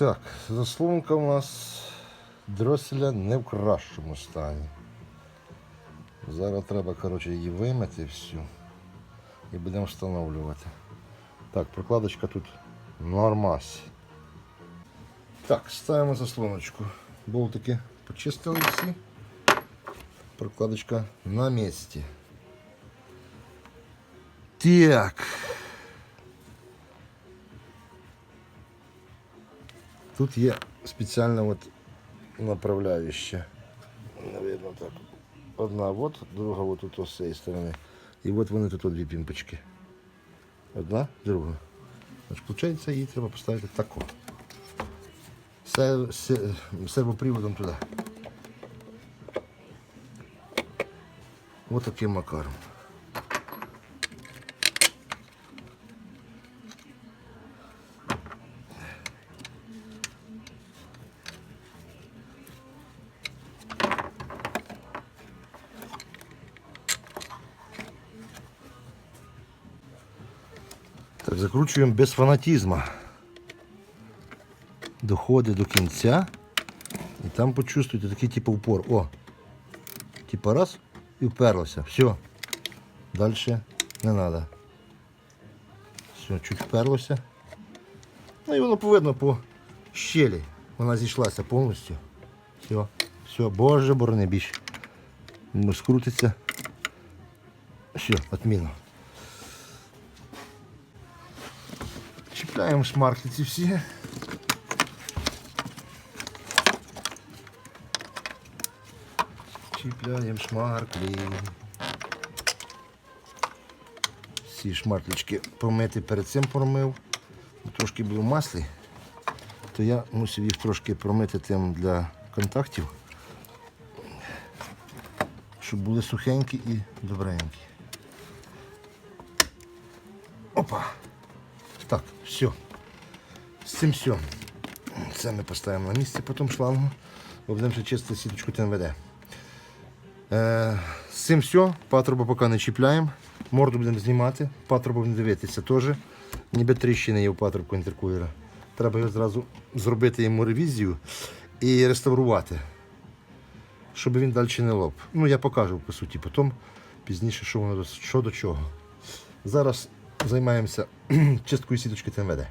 Так, заслонка у нас дроселя не в кращому стані. Зараз треба коротше, її вимити всю і будемо встановлювати. Так, прокладочка тут нормас. Так, ставимо заслоночку. Болтики почистили всі. Прокладочка на місці. Так. Тут є спеціальна от направляющая. Наверно, так. Одна вот, друга вот тут з цієї сторони. І от вони тут от дві пімпочки. Одна, друга. Значить, виходить, її треба поставити тако. Се- се- Сервоприводом туди. Ось таким макаром. Так, закручуємо без фанатізму. Доходить до кінця. І там почувствуєте такий типу упор. О! Типа раз і вперлося. Все. Далі не треба. Все, чуть вперлося. Ну і воно повинно по щелі. Вона зійшлася повністю. Все. Все, боже, борони більше. Скрутиться. Все, отмінно. Чіпляємо шмарклиці всі. Чіпляємо шмарклі. Всі шмарклички помити перед цим промив. Трошки були в маслі, то я мусив їх трошки промити тим для контактів, щоб були сухенькі і добренькі. Опа! Так, все. З цим все. Це ми поставимо на місце потім шлангу. Бо будемо ще чистити сіточку ТНВД. Е, з цим все. Патрубу поки не чіпляємо. Морду будемо знімати. Патрубу будемо дивитися теж. Ніби тріщини є у патрубку інтеркулера. Треба його зразу зробити йому ревізію і реставрувати, щоб він далі не лоп. Ну, я покажу по суті потім, пізніше, що воно що до чого. Зараз займаємося чисткою сіточки ТМВД.